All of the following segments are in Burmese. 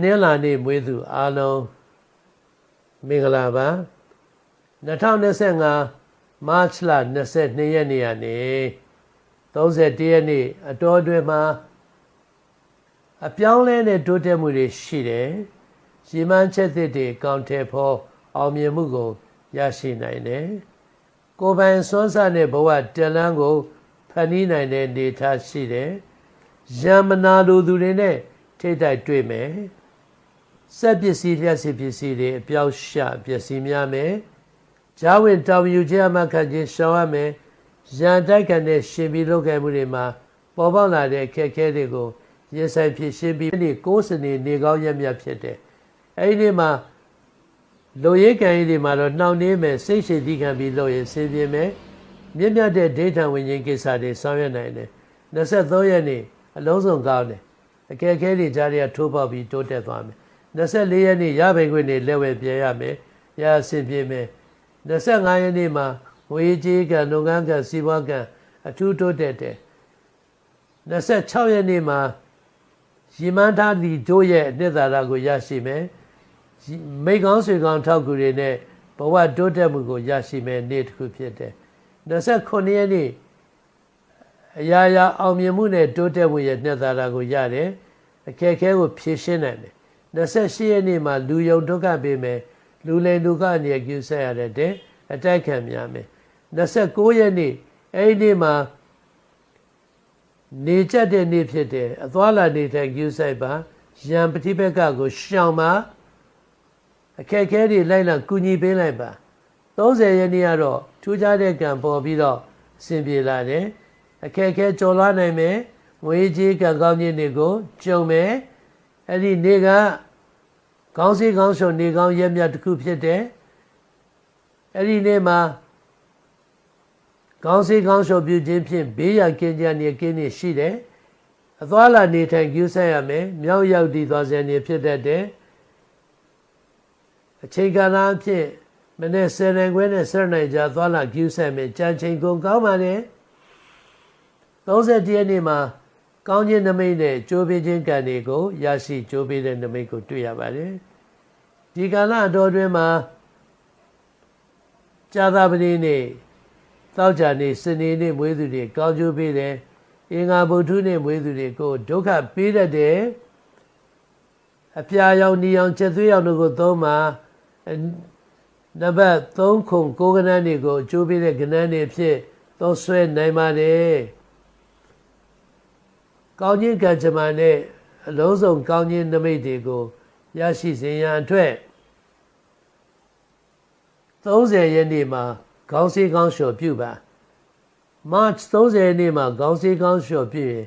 နင်္လာနေ့မွေးသူအားလုံးမင်္ဂလာပါ2025မတ်လ22ရက်နေ့ကနေ31ရက်နေ့အတော်အတွင်းမှာအပြောင်းလဲတဲ့တိုးတက်မှုတွေရှိတယ်။ရီမန်းချက်သစ်တွေကောင်းတဲ့ဖို့အောင်မြင်မှုကိုရရှိနိုင်တယ်။ကိုယ်ပိုင်စွမ်းစားတဲ့ဘဝတလန်းကိုဖန်တီးနိုင်တဲ့နေထားရှိတယ်။ယံမနာလိုသူတွေနဲ့ထိတ်တိုက်တွေ့မယ်။ စက်ပစ္စည်းလျှက်စစ်ပစ္စည်းတွေအပြောက်ရှပစ္စည်းများမယ်။ဂျာဝင်တောင်ယူခြင်းအမှခံခြင်းရှောင်ရမယ်။ရန်တိုက်ကန်တဲ့ရှင်ပြီးလုပ်ခဲ့မှုတွေမှာပေါ်ပေါက်လာတဲ့အခက်အခဲတွေကိုရင်ဆိုင်ဖြစ်ရှင်းပြီးနေ့ကိုးစနေနေကောင်းရက်မြတ်ဖြစ်တယ်။အဲဒီနေ့မှာလူရဲကံကြီးတွေမှာတော့နှောင့်နှေးမယ်စိတ်ရှိသီးခံပြီးလုပ်ရင်ဆင်းပြေမယ်။မြင့်မြတ်တဲ့ဒိဋ္ဌံဝိညာဉ်ကိစ္စတွေဆောင်ရွက်နိုင်တယ်။23ရက်နေ့အလုံးစုံကောင်းတယ်။အခက်အခဲတွေကြားတွေကထိုးပေါက်ပြီးတိုးတက်သွားမယ်။ 24ရက်နေ့ရပိုင်ခွင့်တွေလက်ဝဲပြရမယ်။ရဆင်းပြေမယ်။25ရက်နေ့မှာဝေကြီးကံလုပ်ငန်းကံစီးပွားကံအထူးတိုးတက်တယ်။26ရက်နေ့မှာရည်မှန်းထားသည့်တို့ရဲ့အနှစ်သာရကိုရရှိမယ်မိကောင်းဆွေကောင်းထောက်ကူတွေနဲ့ဘဝတိုးတက်မှုကိုရရှိမယ်နေ့တစ်ခုဖြစ်တယ်29ရက်နေ့အရာရာအောင်မြင်မှုနဲ့တိုးတက်မှုရဲ့နှစ်သာရကိုရတယ်အခက်အခဲကိုဖြေရှင်းနိုင်တယ် 28ရက်နေ့မှာလူယုံဒုက္ခပေးမယ်လူလိန်ဒုက္ခအနေနဲ့ကျူဆက်ရတဲ့အတိုက်ခံများမယ်29ရက်နေ့အဲ့ဒီနေ့မှာနေကြတဲ့နေ့ဖြစ်တယ်အသွားလာနေတဲ့ကျူးဆိုင်ပါရံပฏิပက္ခကိုရှောင်ပါအခက်အခဲတွေလိုက်လာကူညီပေးလိုက်ပါ30ရက်နေ့ကတော့ထူးခြားတဲ့ကံပေါ်ပြီးတော့အဆင်ပြေလာတယ်အခက်အခဲကျော်လွှားနိုင်မယ်ငွေကြေးကံကောင်းခြင်းတွေကိုကြုံမယ် အဲ့ဒီနေ့ကကောင်းစီကောင်းရှုံနေကောင်းရက်မြတ်တစ်ခုဖြစ်တယ်အဲ့ဒီနေ့မှာကောင်းစီကောင်းရှုပ်ပြုခြင်းဖြင့်ဘေးရန်ကင်းကြနေကင်းနေရှိတယ်အသွားလာနေထိုင်ကျူးဆက်ရမယ်မြောက်ရောက်တည်သွားစေနေဖြစ်တတ်တယ်အချိန်ကာလအဖြစ်မနေ့ဆယ်နိုင်ခွဲနဲ့ဆယ်နိုင်ကြာသွားလာကျူးဆက်မယ်ကြံချိန်ကုန်ကောင်းပါလေ30ရက်နေ့မှာ ကောင်းခြင်းနမိတ်နဲ့ကြိုးပေးခြင်းကံတွေကိုရရှိကြိုးပေးတဲ့နမိတ်ကိုတွေ့ရပါတယ်ဒီကာလအတော်တွင်မှာကြာသပတေးနေ့တောက်ကြနေစနေနေ့မွေးသူတွေကောင်းကျိုးပေးတယ်အင်္ဂါဗုဒ္ဓနေ့မွေးသူတွေကိုဒုက္ခပေးတတ်တယ်အပြာရောင်နီရောင်ချက်သွေးရောင်တို့ကိုသုံးမှာနံပါတ်3ခုကိုကနန်းတွေကိုအကျိုးပေးတဲ့ကနန်းတွေဖြစ်သုံးဆွဲနိုင်ပါတယ် ကောင်းခြင်းကံကြမ္မာနဲ့အလုံးစုံကောင်းခြင်းနမိတ်တွေကိုရရှိစေရန်အတွက်30ရက်နေ့မှာခေါင်းစည်းခေါင်းလျှော်ပြုပါ March 30ရက်နေ့မှာခေါင်းစည်းခေါင်းလျှော်ပြုရင်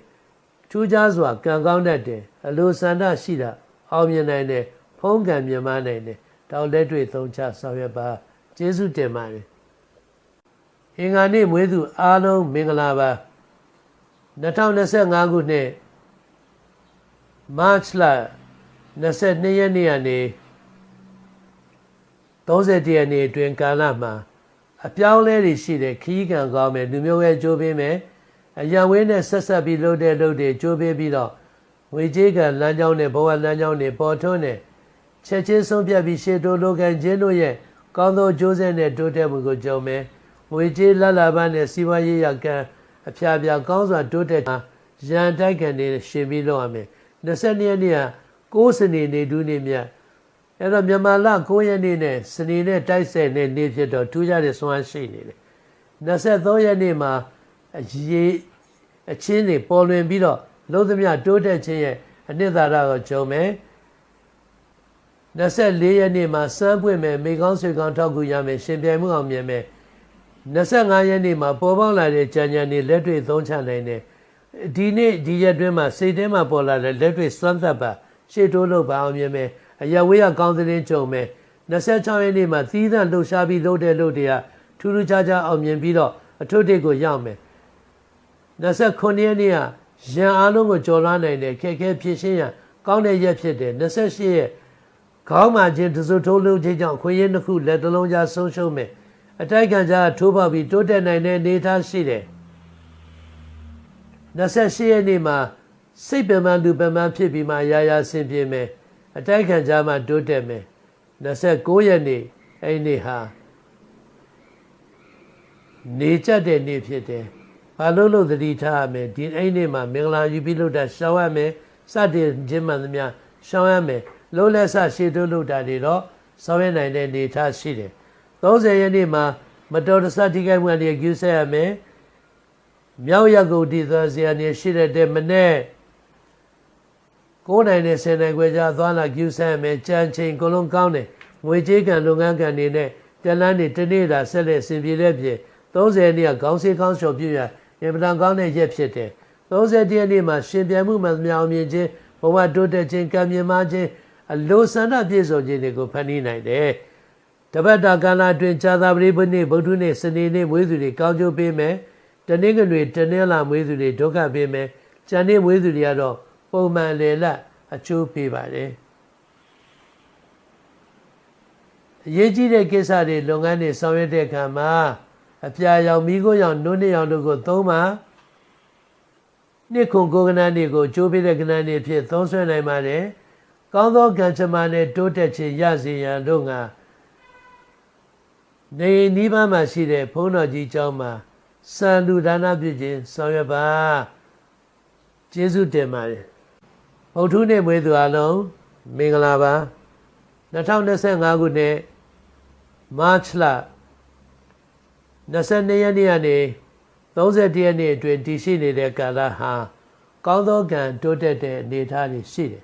ထူးခြားစွာကံကောင်းတတ်တယ်အလိုဆန္ဒရှိတာအောင်မြင်နိုင်တယ်ဖုံးကံမြင်မနိုင်တယ်တောက်လက်တွေ့သုံးချဆောင်ရွက်ပါကျေးဇူးတင်ပါတယ်အင်္ဂါနေ့မွေးသူအားလုံးမင်္ဂလာပါ 2025ခုနှစ် March လ22ရက်နေ့ကနေ30ရက်နေ့အတွင်းကာလမှာအပြောင်းလဲတွေရှိတယ်ခီးကံကောင်းမယ်လူမျိုးရဲ့ကြိုးပေးမယ်အရန်ဝင်းနဲ့ဆက်ဆက်ပြီးလုပ်တဲ့လုပ်တွေကြိုးပေးပြီးတော့ငွေကြေးကလမ်းကြောင်းနဲ့ဘဝလမ်းကြောင်းတွေပေါ်ထွန်းတယ်ချက်ချင်းဆုံးဖြတ်ပြီးရှေ့တိုးလိုကန်ခြင်းတို့ရဲ့ကောင်းသောကြိုးစဲနဲ့တိုးတက်မှုကိုကြုံမယ်ငွေကြေးလလပန်းနဲ့စီးပွားရေးရကံ အဖျားဖျားကောင်းစွာတိုးတက်တာရန်တိုက်ကန်တွေရှင်ပြီးလုပ်ရမယ်22ရက်နေ့က6စနေနေဒူးနေမြတ်အဲ့တော့မြန်မာလ9ရက်နေ့နဲ့စနေနဲ့တိုက်ဆက်နဲ့နေ့ဖြစ်တော့ထူးခြားတဲ့စွမ်းရှိနေတယ်23ရက်နေ့မှာအရေးအချင်းတွေပေါ်လွင်ပြီးတော့လုံးသမျှတိုးတက်ခြင်းရဲ့အနှစ်သာရကိုကြုံမယ်24ရက်နေ့မှာစမ်းပွင့်မယ်မိကောင်းဆွေကောင်းထောက်ကူရမယ်ရှင်ပြိုင်မှုအောင်မြင်မယ် 25ရက်နေ့မှာပေါ်ပေါက်လာတဲ့ကြံကြံတွေလက်တွေ့သုံးချနိုင်တယ်ဒီနေ့ဒီရက်တွင်းမှာစိတ်ထဲမှာပေါ်လာတဲ့လက်တွေ့စွမ်းသက်ပါရှေ့တိုးလို့ပါအောင်မြင်မယ်အရဝေးကကောင်းသတင်းကြုံမယ်26ရက်နေ့မှာသီးသန့်လှုပ်ရှားပြီးလှုပ်တဲ့လှုပ်တွေကထူးထူးခြားခြားအောင်မြင်ပြီးတော့အထွတ်တိတ်ကိုရောက်မယ်29ရက်နေ့ကရန်အားလုံးကိုကြော်လွှားနိုင်တယ်ခက်ခဲဖြစ်ရှင်းရန်ကောင်းတဲ့ရက်ဖြစ်တယ်28ရက်ခေါင်းမှာချင်းတစုထိုးလုံးချင်းကြောင့်ခွေးရင်တစ်ခုလက်တလုံးကြားဆုံးရှုံးမယ် အတိုက်ခံကြားထိုးပေါက်ပြီးတိုးတက်နိုင်တဲ့အနေအထားရှိတယ်28ရက်နေ့မှာစိတ်ပင်ပန်းလူပင်ပန်းဖြစ်ပြီးမှရာရာဆင်ပြေမယ်အတိုက်ခံကြားမှာတိုးတက်မယ်29ရက်နေ့အဲ့ဒီနေ့ဟာနေကြတဲ့နေ့ဖြစ်တယ်ဘာလို့လို့သတိထားရမယ်ဒီအဲ့ဒီနေ့မှာမင်္ဂလာယူပြီးလို့တာရှောင်းရမယ်စတင်ခြင်းမှန်သမျှရှောင်းရမယ်လုံးလက်ဆရှေ့တိုးလို့တာတွေတော့ဆောင်ရနိုင်တဲ့နေထားရှိတယ် 30ရက်နေ့မှာမတော်တဆထိခိုက်မှုတွေကျူးဆက်ရမယ်မြောက်ရကုတ်တည်သွားစရာနေရှိတဲ့မနေ့9နိုင်နဲ့10နိုင်ခွဲကြားသွားလာကျူးဆက်ရမယ်ကြံချိန်အကုန်လုံးကောင်းတယ်ငွေကြေးကံလုပ်ငန်းကံတွေနဲ့တလန်းနေတနေ့တာဆက်လက်ဆင်ပြေတဲ့ပြင်30ရက်နေ့ကခေါင်းစည်းခေါင်းလျှော်ပြရအင်ပဒံကောင်းတဲ့ရက်ဖြစ်တယ်30ရက်နေ့မှာရှင်ပြန်မှုမှန်မြောင်မြင်ခြင်းဘဝတိုးတက်ခြင်းကံမြင်မှခြင်းအလိုဆန္ဒပြည့်စုံခြင်းတွေကိုဖန်တီးနိုင်တယ် တပတ်တာကာလအတွင်းဇာတာပရိပုနေ့ဗုဒ္ဓနေ့စနေနေ့မွေးသူတွေကောင်းကျိုးပေးမယ်တနင်္ဂနွေတနင်္လာမွေးသူတွေဒုက္ခပေးမယ်ကျန်နေ့မွေးသူတွေကတော့ပုံမှန်လေလတ်အကျိုးပေးပါတယ်အရေးကြီးတဲ့ကိစ္စတွေလုပ်ငန်းတွေဆောင်ရွက်တဲ့အခါမှာအပြာရောင်မိခိုးရောင်နှုတ်နှစ်ရောင်တို့ကိုသုံးပါနှစ်ခုကိုကနန်းတွေကိုကျိုးပေးတဲ့ကနန်းတွေဖြစ်သုံးဆွဲနိုင်ပါတယ်ကောင်းသောကံချမနဲ့တိုးတက်ခြင်းရစေရန်တို့က နေနီးပါးမှာရှိတဲ့ဘုန်းတော်ကြီးကျောင်းမှာစံလူဒါနပြုခြင်းဆောင်ရွက်ပါကျေးဇူးတင်ပါတယ်ဗုဒ္ဓနေ့မွေးသူအလုံးမင်္ဂလာပါ2025ခုနှစ်မတ်လ22ရက်နေ့ကနေ31ရက်နေ့အတွင်းတည်ရှိနေတဲ့ကာလဟာကောင်းသောကံတိုးတက်တဲ့အနေအထားတွေရှိတယ်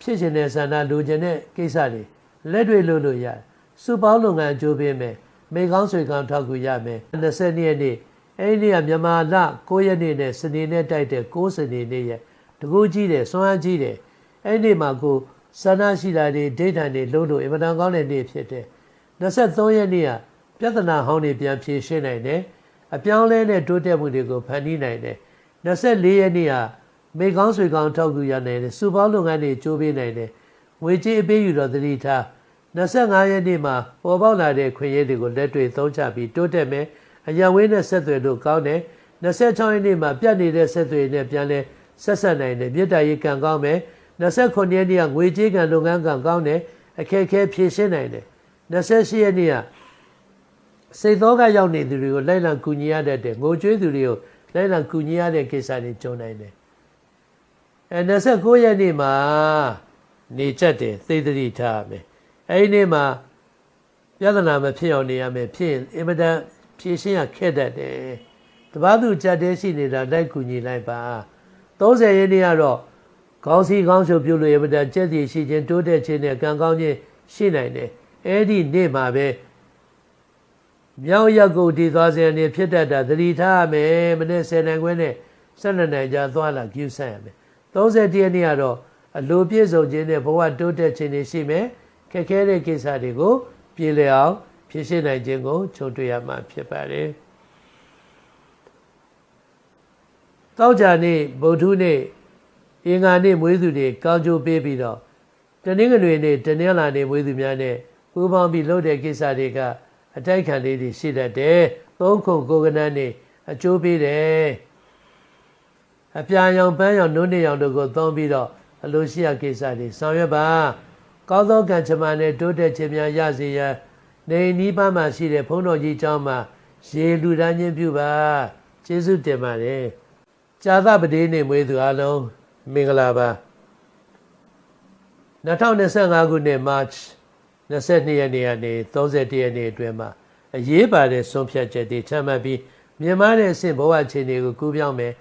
ဖြစ်ခြင်းတဲ့ဆန္ဒလိုချင်တဲ့ကိစ္စတွေလက်တွေ့လုပ်လို့ရတယ်စုပေါင်းလုပ်ငန်းအကျိုးပေးမယ် မိကောင်းဆွေကောင်းထောက်ကူရမယ်20ရက်နေ့အဲ့ဒီကမြန်မာလ9ရက်နေ့နဲ့စနေနေ့တိုက်တဲ့9စနေနေ့ရဲ့တကူကြီးတယ်စွမ်းအားကြီးတယ်အဲ့ဒီမှာကိုဆန္ဒရှိတာတွေဒိဋ္ဌာန်တွေလုံးလို့အင်မတန်ကောင်းတဲ့နေ့ဖြစ်တယ်23ရက်နေ့ကပြဿနာဟောင်းတွေပြန်ဖြေရှင်းနိုင်တယ်အပြောင်းလဲနဲ့တိုးတက်မှုတွေကိုဖန်တီးနိုင်တယ်24ရက်နေ့ကမိကောင်းဆွေကောင်းထောက်ကူရနိုင်တယ်စူပေါင်းလုပ်ငန်းတွေကြိုးပေးနိုင်တယ်ငွေကြေးအပေးယူတော့သတိထား 25ရက်နေ့မှာပေါ်ပေါက်လာတဲ့ခွင့်ရည်တွေကိုလက်တွေ့သုံးချပြီးတိုးတက်မယ်အရဝင်းနဲ့ဆက်သွယ်လို့ကောင်းတယ်26ရက်နေ့မှာပြတ်နေတဲ့ဆက်သွယ်နဲ့ပြန်လဲဆက်ဆက်နိုင်တယ်မြေတားရေးကံကောင်းမယ်29ရက်နေ့ကငွေကြေးကံလုပ်ငန်းကံကောင်းတယ်အခက်အခဲဖြေရှင်းနိုင်တယ်28ရက်နေ့ကစိတ်သောကရောက်နေသူတွေကိုလိုက်လံကူညီရတဲ့ငိုကြွေးသူတွေကိုလိုက်လံကူညီရတဲ့ကိစ္စတွေကြုံနိုင်တယ်အဲ29ရက်နေ့မှာနေချက်တယ်သိသတိထားမယ် အဲဒီနေ့မှာပြဿနာမဖြစ်အောင်နေရမယ်ဖြစ်ရင်အင်မတန်ဖြည့်ရှင်းရခက်တတ်တယ်တပားသူကြက်တဲရှိနေတာလိုက်ကူညီလိုက်ပါ30ရက်နေ့ကတော့ခေါင်းစည်းခေါင်းရှုပ်ပြုလို့အင်မတန်ကြက်တည်ရှိခြင်းတိုးတက်ခြင်းနဲ့ကံကောင်းခြင်းရှိနိုင်တယ်အဲ့ဒီနေ့မှာပဲမြောက်ရက်ကိုတည်သွားစေနေဖြစ်တတ်တာသတိထားရမယ်မနေ့10နိုင်ခွဲနဲ့12နိုင်ကြာသွားလာကျူးဆန့်ရမယ်30ရက်နေ့ကတော့အလိုပြည့်စုံခြင်းနဲ့ဘဝတိုးတက်ခြင်းတွေရှိမယ် ခက်ခဲတဲ့ကိစ္စတွေကို ပြေလည်အောင်ဖြည့်ရှင်းနိုင်ခြင်းကိုခြုံတွေ့ရမှာဖြစ်ပါတယ်တောက်ကြနေ့ဗုဒ္ဓနေ့အင်္ဂါနေ့မွေးသူတွေကောင်းကျိုးပေးပြီးတော့တနင်္ဂနွေနေ့တနင်္လာနေ့မွေးသူများနဲ့ပူးပေါင်းပြီးလုပ်တဲ့ကိစ္စတွေကအတိုက်ခံလေးတွေရှိတတ်တယ်။သုံးခုကိုကနန်းနေအကျိုးပေးတယ်။အပြာရောင်ပန်းရောင်နုနေရောင်တို့ကိုသုံးပြီးတော့အလိုရှိရကိစ္စတွေဆောင်ရွက်ပါ။ ကောင်းသောကံချမနဲ့တိုးတက်ခြင်းများရစေရန်နေနီးပါးမှာရှိတဲ့ဘုန်းတော်ကြီးကျောင်းမှာရေလူဒန်းခြင်းပြုပါ။ကျေးဇူးတင်ပါတယ်။ကြာသပတေးနေ့မွေးသူအလုံးမင်္ဂလာပါ2025ခုနှစ် March 22ရက်နေ့ကနေ31ရက်နေ့အတွင်းမှာအရေးပါတဲ့ဆုံးဖြတ်ချက်တွေချမှတ်ပြီးမြန်မာတဲ့အဆင့်ဘဝအခြေအနေကိုကူးပြောင်းမယ်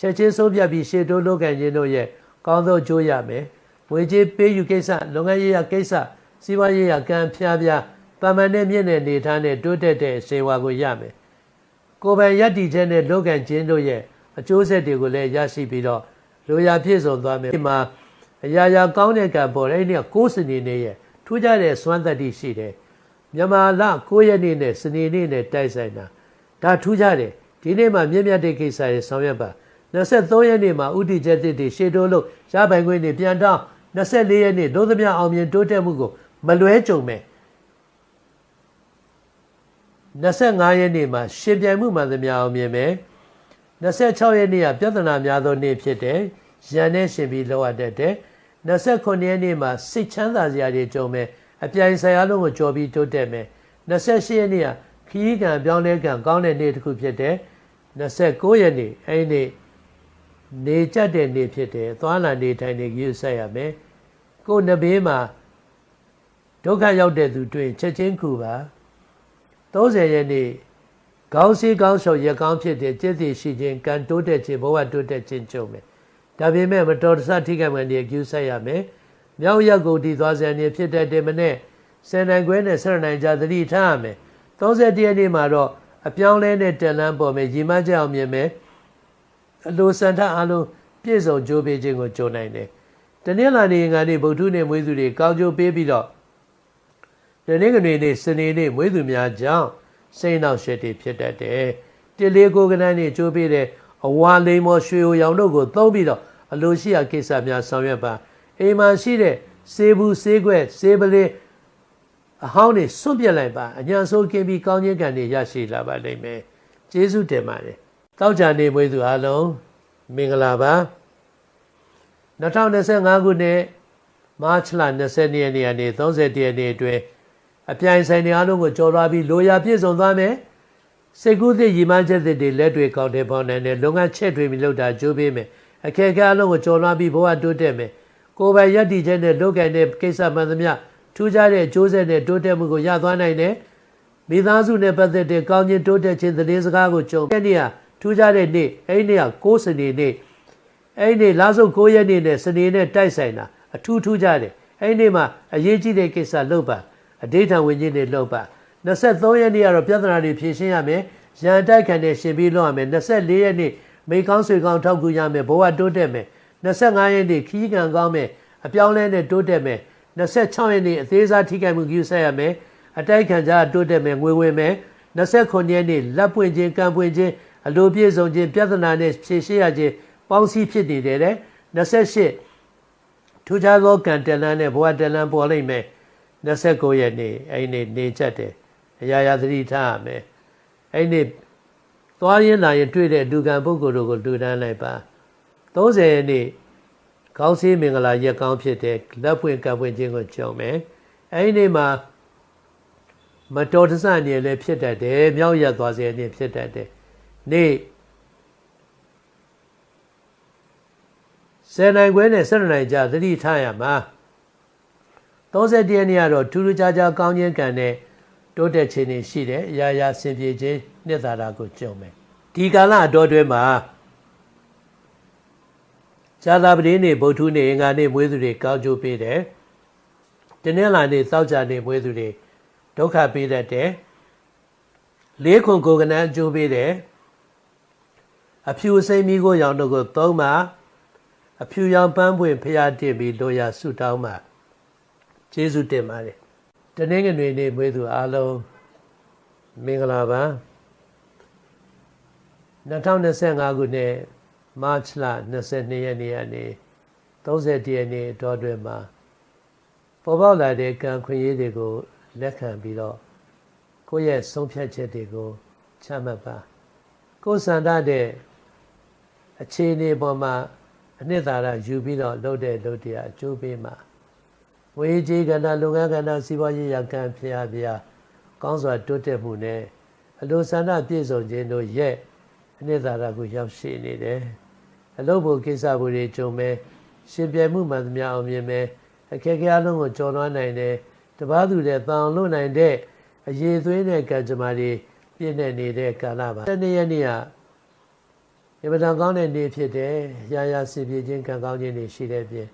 ချက်ချင်းဆုံးဖြတ်ပြီးရှေ့တိုးလုပ်ကံခြင်းတို့ရဲ့ကောင်းသောကြိုးရမယ် ဝေကြီးပေးယူကိစ္စလုပ်ငန်းရေးရာကိစ္စစီးပွားရေးရာကံဖျားဖျားပမာဏနဲ့မြင့်တဲ့နေထားနဲ့တိုးတက်တဲ့စေဝါကိုရမယ်ကိုယ်ပိုင်ယက်တီချက်နဲ့လုပ်ကံခြင်းတို့ရဲ့အကျိုးဆက်တွေကိုလည်းရရှိပြီးတော့လိုရာပြည့်စုံသွားမယ်ဒီမှာအရာရာကောင်းတဲ့ကံပေါ်တဲ့နေ့ကိုးစနေနေ့ရဲ့ထူးခြားတဲ့စွမ်းသတ္တိရှိတယ်မြန်မာလ9ရက်နေ့နဲ့စနေနေ့နဲ့တိုက်ဆိုင်တာဒါထူးခြားတယ်ဒီနေ့မှာမြင့်မြတ်တဲ့ကိစ္စတွေဆောင်ရွက်ပါ23ရက်နေ့မှာဥတီချက်တစ်တွေရှေ့တိုးလို့ရပိုင်ခွင့်တွေပြန်တောင်း 24ရက်နေ့ဒုသမျှအောင်မြင်တိုးတက်မှုကိုမလွဲကြုံမယ်25ရက်နေ့မှာရှင်ပြိုင်မှုမှန်သမျှအောင်မြင်မယ်26ရက်နေ့ကပြဿနာများသောနေ့ဖြစ်တယ်ရန်နဲ့ရှင်ပြီးလောက်ရတတ်တယ်29ရက်နေ့မှာစိတ်ချမ်းသာစရာတွေကြုံမယ်အပြိုင်ဆိုင်အားလုံးကိုကြော်ပြီးတိုးတက်မယ်28ရက်နေ့ကခရီးကံပြောင်းလဲကံကောင်းတဲ့နေ့တစ်ခုဖြစ်တယ်29ရက်နေ့အဲ့ဒီနေ့ နေကြတဲ့နေ့ဖြစ်တယ်သွားလာနေထိုင်နေကြည့်ဆက်ရမယ်ကိုယ်နဘေးမှာဒုက္ခရောက်တဲ့သူတွေ့ချက်ချင်းခုပါ30ရက်နေ့ကောင်းစီးကောင်းရှုံရကောင်းဖြစ်တဲ့จิตသိရှိခြင်းကံတိုးတက်ခြင်းဘဝတိုးတက်ခြင်းကြုံမယ်ဒါပေမဲ့မတော်တဆထိခိုက်မှန်တဲ့ကျူးဆက်ရမယ်မြောက်ရက်ကိုတည်သွားစံနေဖြစ်တဲ့တင်မနဲ့ဆယ်နိုင်ခွဲနဲ့ဆယ်နိုင်ကြသတိထားရမယ်31ရက်နေ့မှာတော့အပြောင်းလဲနဲ့တန်လန်းပေါ်မယ်ရီမကြအောင်မြင်မယ် အလိုစံထအလုံးပြည့်စုံကြိုးပေးခြင်းကိုကြိုးနိုင်တယ်တနင်္လာနေ့ငါနေ့ဗုဒ္ဓနေ့မွေးသူတွေကောင်းကြိုးပေးပြီးတော့တနင်္ဂနွေနေ့စနေနေ့မွေးသူများကြောင့်စိတ်နှောက်ရှက်တွေဖြစ်တတ်တယ်တလေးကိုကနန်းနေကြိုးပေးတဲ့အဝါလိမ်မော်ရွှေရောင်တို့ကိုသုံးပြီးတော့အလိုရှိရာကိစ္စများဆောင်ရွက်ပါအိမ်မှာရှိတဲ့စေဘူးစေးခွက်စေးပလင်းအဟောင်းတွေစွန့်ပြစ်လိုက်ပါအညာဆိုးကင်းပြီးကောင်းခြင်းကံတွေရရှိလာပါလိမ့်မယ်ကျေးဇူးတင်ပါတယ် တောက်ကြနေမွေးသူအားလုံးမင်္ဂလာပါ2025ခုနှစ်မတ်လ20ရက်နေ့ကနေ30ရက်နေ့အတွင်းအပြိုင်ဆိုင်တွေအားလုံးကိုကြော်လွှားပြီးလိုရာပြည့်စုံသွားမယ်စိတ်ကူးသည့်ရည်မှန်းချက်တွေလက်တွေကောက်တဲ့ပေါင်းနိုင်တဲ့လုပ်ငန်းချက်တွေပြီးလုပ်တာကြိုးပေးမယ်အခက်အခဲအလုံးကိုကြော်လွှားပြီးဘဝတိုးတက်မယ်ကိုယ်ပိုင်ရည်တည်ချက်နဲ့လုပ်ကိုင်တဲ့ကိစ္စမှန်သမျှထူးခြားတဲ့အကျိုးဆက်နဲ့တိုးတက်မှုကိုရသွားနိုင်တယ်မိသားစုနဲ့ပတ်သက်တဲ့ကောင်းခြင်းတိုးတက်ခြင်းသတင်းစကားကိုကြုံတဲ့နေ့ဟာ ထူးခြားတဲ့နေ့အဲ့ဒီနေ့ဟာကိုးစနေနေ့အဲ့ဒီနေ့လာစုပ်9ရက်နေ့နဲ့စနေနဲ့တိုက်ဆိုင်တာအထူးထူးခြားတယ်အဲ့ဒီနေ့မှာအရေးကြီးတဲ့ကိစ္စလုပ်ပါအဋိဌံဝင်ခြင်းတွေလုပ်ပါ23ရက်နေ့ကတော့ပြဿနာတွေဖြေရှင်းရမယ်ရန်တိုက်ခံတဲ့ရှင်ပြီးလုပ်ရမယ်24ရက်နေ့မိကောင်းဆွေကောင်းထောက်ကူရမယ်ဘဝတိုးတက်မယ်25ရက်နေ့ခီးကံကောင်းမယ်အပြောင်းလဲနဲ့တိုးတက်မယ်26ရက်နေ့အသေးစားထိခိုက်မှုယူဆက်ရမယ်အတိုက်ခံကြတိုးတက်မယ်ငွေဝင်မယ်29ရက်နေ့လက်ပွင့်ခြင်းကံပွင့်ခြင်း အလိုပြည့်စုံခြင်းပြဿနာနဲ့ဖြေရှင်းရခြင်းပေါင်းစည်းဖြစ်နေတယ်တဲ့28ထူးခြားသောကံတလန်းနဲ့ဘဝတလန်းပေါ်လိမ့်မယ်29ရက်နေ့အဲ့ဒီနေချက်တယ်အရာရာသတိထားရမယ်အဲ့ဒီသွားရင်လာရင်တွေ့တဲ့အတူကံပုဂ္ဂိုလ်တို့ကိုတူတန်းလိုက်ပါ30ရက်နေ့ကောင်းစီးမင်္ဂလာရက်ကောင်းဖြစ်တဲ့လက်ဖွင့်ကံဖွင့်ခြင်းကိုကြုံမယ်အဲ့ဒီနေ့မှာမတော်တဆအနေနဲ့ဖြစ်တတ်တယ်မြောက်ရက်သွားစေအနေဖြစ်တတ်တယ် နေ့ဆယ်နိုင်ခွဲနဲ့7နိုင်ကြာသတိထားရမှာ31ရက်နေ့ကတော့ထူးထူးခြားခြားကောင်းခြင်းကံနဲ့တိုးတက်ခြင်းတွေရှိတယ်အရာရာဆင်ပြေခြင်းနှစ်သာရကိုကြုံမယ်ဒီကာလအတော်တွဲမှာဇာတာပတိနေ့ဗုဒ္ဓနေ့အင်္ဂါနေ့မွေးသူတွေကောင်းကျိုးပေးတယ်တနင်္လာနေ့သောကြာနေ့မွေးသူတွေဒုက္ခပေးတတ်တယ်လေးခွန်ကိုကနန်းအကျိုးပေးတယ် အဖြူစိမ့်မီကိုရောင်တို့ကိုသုံးပါအဖြူရောင်ပန်းပွင့်ဖျားတင်ပြီးလိုရာဆုတောင်းပါကျေးဇူးတင်ပါတယ်တနင်္ဂနွေနေ့မွေးသူအားလုံးမင်္ဂလာပါ2025ခုနှစ်မတ်လ22ရက်နေ့ကနေ30ရက်နေ့တောတွင်မှာပေါ်ပေါက်လာတဲ့ကံခွင့်ရေးတွေကိုလက်ခံပြီးတော့ကိုယ့်ရဲ့ဆုံးဖြတ်ချက်တွေကိုချမှတ်ပါကိုယ်စံတတဲ့ အခြေအနေပေါ်မှာအနှစ်သာရယူပြီးတော့လုပ်တဲ့လုပ်တရားအကျိုးပေးမှာဝေကြီးကဏ္ဍလုပ်ငန်းကဏ္ဍစီးပွားရေးရကံဖျားဖျားကောင်းစွာတိုးတက်မှုနဲ့အလိုဆန္ဒပြည့်စုံခြင်းတို့ရဲ့အနှစ်သာရကိုရောက်ရှိနေတယ်အလုပ်ဖို့ကိစ္စဖို့တွေကြုံမဲ့ရှင်ပြိုင်မှုမှန်သမျှအောင်မြင်မဲ့အခက်အခဲအလုံးကိုကျော်လွှားနိုင်တယ်တပားသူတဲ့တောင်လွတ်နိုင်တဲ့အရေးသွေးတဲ့ကံကြမ္မာတွေပြည့်နေနေတဲ့ကာလပါတနေ့ရက်နေ့က ရမဒန်ကောင်းတဲ့နေ့ဖြစ်တယ်ရာရာစီပြေခြင်းကံကောင်းခြင်းတွေရှိတဲ့ပြင်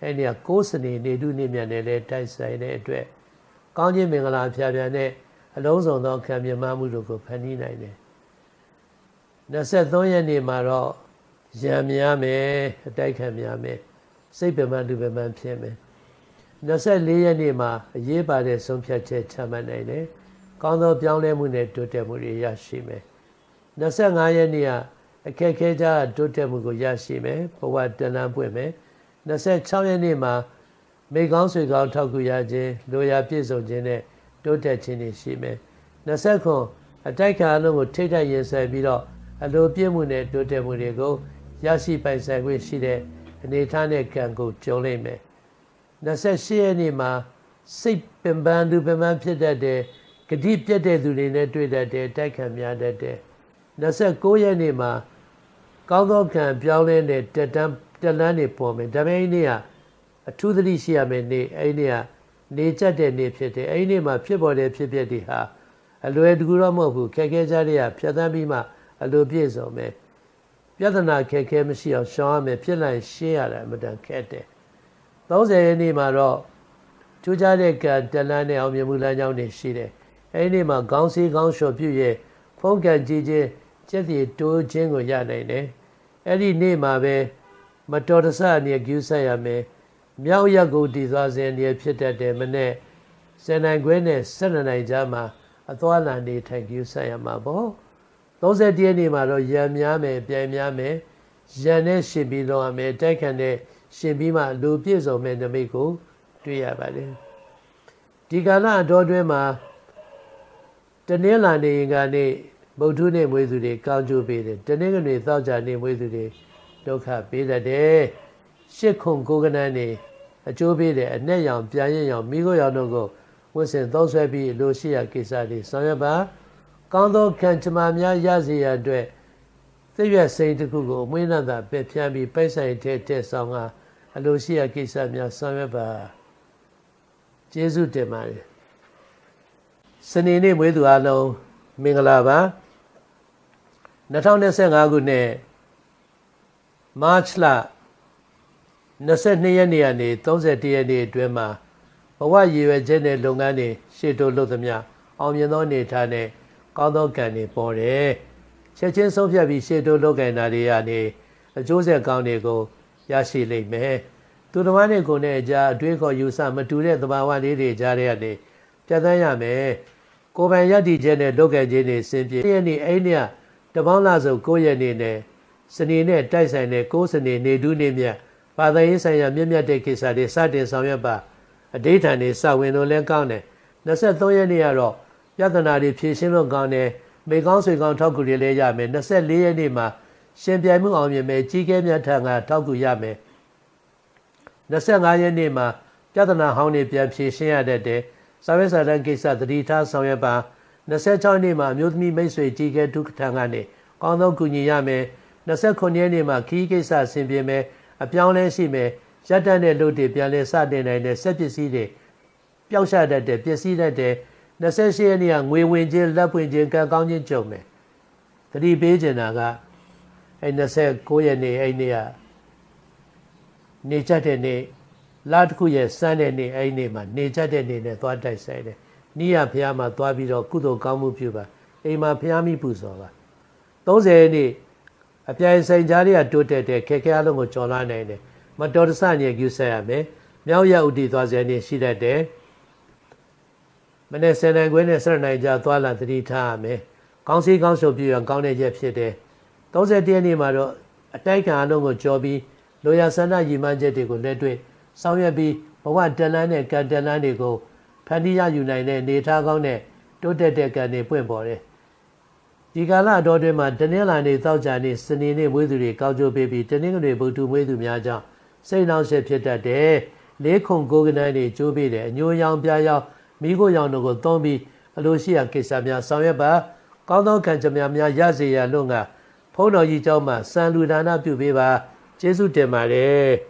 အဲ့ဒီကကိုးစနေနေတုနေမြတ်နဲ့လည်းတိုက်ဆိုင်တဲ့အတွက်ကောင်းခြင်းမင်္ဂလာဖျားဖျားနဲ့အလုံးစုံသောခံမြမမှုတို့ကိုဖန်တီးနိုင်တယ်23ရက်နေ့မှာတော့ရံများမယ်အတိုက်ခံများမယ်စိတ်ပင်ပန်းလူပင်ပန်းဖြစ်မယ်24ရက်နေ့မှာအရေးပါတဲ့ဆုံးဖြတ်ချက်ချမှတ်နိုင်တယ်ကောင်းသောပြောင်းလဲမှုနဲ့တိုးတက်မှုတွေရရှိမယ်25ရက်နေ့က အခက်ခဲကြတိုးတက်မှုကိုရရှိမယ်ဘဝတဏ္ဍပွင့်မယ်26ရက်နေ့မှာမိကောင်းဆွေကောင်းထောက်ကူရခြင်းလိုရာပြည့်စုံခြင်းနဲ့တိုးတက်ခြင်းတွေရှိမယ်29အတိုက်ခံအလုံးကိုထိတ်တိုက်ရင်ဆိုင်ပြီးတော့အလိုပြည့်မှုနဲ့တိုးတက်မှုတွေကိုရရှိပိုင်ဆိုင်ခွင့်ရှိတဲ့အနေအထားနဲ့ကံကိုကြုံလိမ့်မယ်28ရက်နေ့မှာစိတ်ပင်ပန်းလူပင်ပန်းဖြစ်တတ်တယ်ဂတိပြတ်တဲ့သူတွေနဲ့တွေ့တတ်တယ်တိုက်ခံများတတ်တယ်29ရက်နေ့မှာ ကောင်းသောကံပြောင်းလဲတဲ့တက်တန်းတက်လန်းနေပေါ်မယ်ဒါပေမဲ့အဲ့ဒီနေ့ကအထူးသတိရှိရမယ်နေ့အဲ့ဒီနေ့ကနေကြက်တဲ့နေ့ဖြစ်တယ်အဲ့ဒီနေ့မှာဖြစ်ပေါ်တဲ့ဖြစ်ပျက်တွေဟာအလွယ်တကူတော့မဟုတ်ဘူးခက်ခဲကြတဲ့ကဖြတ်သန်းပြီးမှအလိုပြည့်စုံမယ်ပြဿနာခက်ခဲမရှိအောင်ရှောင်ရမယ်ဖြစ်လိုက်ရှင်းရတာအမတန်ခက်တယ်30ရက်နေ့မှာတော့ကျူးကြတဲ့ကံတလန်းနဲ့အောင်မြင်မှုလမ်းကြောင်းတွေရှိတယ်အဲ့ဒီနေ့မှာခေါင်းစည်းခေါင်းလျှော်ပြုရဲ့ဖုံးကံကြီးခြင်း ကျက်စီတိုးခြင်းကိုရနိုင်တယ်အဲ့ဒီနေ့မှာပဲမတော်တဆအနေကျူးဆက်ရမယ်မြောက်ရက်ကိုတည်သွားစဉ်နေဖြစ်တတ်တယ်မနဲ့စင်နိုင်ခွဲနဲ့12နိုင်ကြားမှာအသွာလန်နေထိုင်ကျူးဆက်ရမှာပေါ့30ရက်နေ့မှာတော့ရံများမယ်ပြန်များမယ်ရံနဲ့ရှင်ပြီးတော့ရမယ်တိုက်ခံတဲ့ရှင်ပြီးမှလူပြည့်စုံမဲ့နမိတ်ကို တွေ့ရပါတယ်ဒီကာလအတော်တွင်းမှာတနင်္လာနေ့ကနေ ဗုဒ္ဓနေ့မွေးသူတွေကောင်းကျိုးပေးတယ်တနင်္ဂနွေသောကြာနေ့မွေးသူတွေဒုက္ခပေးတတ်တယ်ရှစ်ခုကိုကနန်းနေအကျိုးပေးတယ်အ내ရောင်ပြန်ရင်ရောင်မိခိုးရောင်တို့ကိုဝတ်ဆင်သုံးဆွဲပြီးလိုရှိရာကိစ္စတွေဆောင်ရွက်ပါကောင်းသောခံချမာများရစေရန်အတွက်သိရွက်စိန်တစ်ခုကိုအမွေးနှံသာပယ်ဖြန်းပြီးပိုက်ဆိုင်တဲ့တဲ့ဆောင်ကအလိုရှိရာကိစ္စများဆောင်ရွက်ပါကျေးဇူးတင်ပါတယ်စနေနေ့မွေးသူအလုံးမင်္ဂလာပါ 2025ခုနှစ်မတ်လ22ရက်နေ့ကနေ31ရက်နေ့အတွင်းမှာဘဝရည်ရွယ်ချက်နဲ့လုပ်ငန်းတွေရှေ့တိုးလုပ်သမျှအောင်မြင်သောအနေထားနဲ့ကောင်းသောကံတွေပေါ်တယ်ချက်ချင်းဆုံးဖြတ်ပြီးရှေ့တိုးလုပ်ကင်တာတွေကနေအကျိုးဆက်ကောင်းတွေကိုရရှိလိမ့်မယ်သူတော်ဘာနဲ့ကိုယ်နဲ့အကြအတွေးခေါ်ယူဆမတူတဲ့သဘာဝလေးတွေကြားထဲကနေပြတ်သန်းရမယ်ကိုယ်ပိုင်ရည်တည်ချက်နဲ့လုပ်ကင်ခြင်းတွေစင်ပြေရက်နေ့အဲ့နေ့ တပေါင်းလာစု9ရက်နေ့နဲ့စနေနဲ့တိုက်ဆိုင်တဲ့9စနေနေဒူးနေ့မြတ်ဘာသာရေးဆိုင်ရာမြင့်မြတ်တဲ့ကိစ္စတွေစတင်ဆောင်ရွက်ပါအဋိဌာန်တွေစဝင်လို့လဲကောင်းတယ်23ရက်နေ့ကတော့ပြဿနာတွေဖြေရှင်းလို့ကောင်းတယ်မိကောင်းဆွေကောင်းထောက်ကူတွေလည်းရမယ်24ရက်နေ့မှာရှင်ပြိုင်မှုအောင်မြင်မယ်ကြီးကဲမြတ်ထံကထောက်ကူရမယ်25ရက်နေ့မှာပြဿနာဟောင်းတွေပြန်ဖြေရှင်းရတတ်တယ်စာရွက်စာတမ်းကိစ္စသတိထားဆောင်ရွက်ပါ 26ရက်နေ့မှာမြို့သမီးမိတ်ဆွေကြီးကဲဒုက္ခထံကနေကောင်းသောကူညီရမယ်29ရက်နေ့မှာခီးကိစ္စဆင်ပြေမယ်အပြောင်းလဲရှိမယ်ရက်တတ်တဲ့လုပ်တွေပြန်လဲစတင်နိုင်တဲ့စက်ပစ္စည်းတွေပျောက်ရှတတ်တဲ့ပစ္စည်းတတ်တဲ့28ရက်နေ့ကငွေဝင်ခြင်းလက်ပွင့်ခြင်းကံကောင်းခြင်းကြုံမယ်သတိပေးချင်တာကအဲ29ရက်နေ့အဲ့နေ့ကနေကြတဲ့နေ့လာတစ်ခုရဲ့စမ်းတဲ့နေ့အဲ့နေ့မှာနေကြတဲ့နေ့နဲ့သွားတိုက်ဆိုင်တယ် နိယဖះမှာသွားပြီးတော့ကုသိုလ်ကောင်းမှုပြုပါအိမ်မှာဖះမိပူဇော်ပါ30ရက်နေ့အပြိုင်ဆိုင်ကြားတွေကတိုးတက်တဲ့ခက်ခဲအလုံးကိုကြော်လာနိုင်တယ်မတော်တဆညက်ကျူးဆက်ရမယ်မြောက်ရဥတီသွားစရာနေရှိတတ်တယ်မနေ့ဆယ်နိုင်ခွဲနဲ့ဆယ်နိုင်ကြသွားလာသတိထားရမယ်ကောင်းစီကောင်းရှုပ်ပြရကောင်းတဲ့ရက်ဖြစ်တယ်31ရက်နေ့မှာတော့အတိုက်ခံအလုံးကိုကြော်ပြီးလိုရာဆန္ဒရည်မှန်းချက်တွေကိုလက်တွေ့ဆောင်ရွက်ပြီးဘဝတလန်းနဲ့ကံတလန်းတွေကို ဖန်တီးရယူနိုင်တဲ့နေထားကောင်းတဲ့တိုးတက်တဲ့ကံတွေပွင့်ပေါ်တယ်ဒီကာလအတော်တွင်မှာတနင်္လာနေ့သောကြာနေ့စနေနေ့မွေးသူတွေကောက်ကြိုးပေးပြီးတနင်္ဂနွေဗုဒ္ဓမွေးသူများကြောင့်စိတ်နှောင့်ယှက်ဖြစ်တတ်တယ်။လေးခုကိုကနန်းတွေကျိုးပေးတယ်အညိုရောင်ပြားရောင်မိခိုးရောင်တို့ကိုသုံးပြီးအလိုရှိရာကိစ္စများဆောင်ရွက်ပါကောင်းသောကံကြမ္မာများရစေရလို့ငါဖုန်းတော်ကြီးเจ้าမှစံလူဒါနပြုပေးပါကျေးဇူးတင်ပါတယ်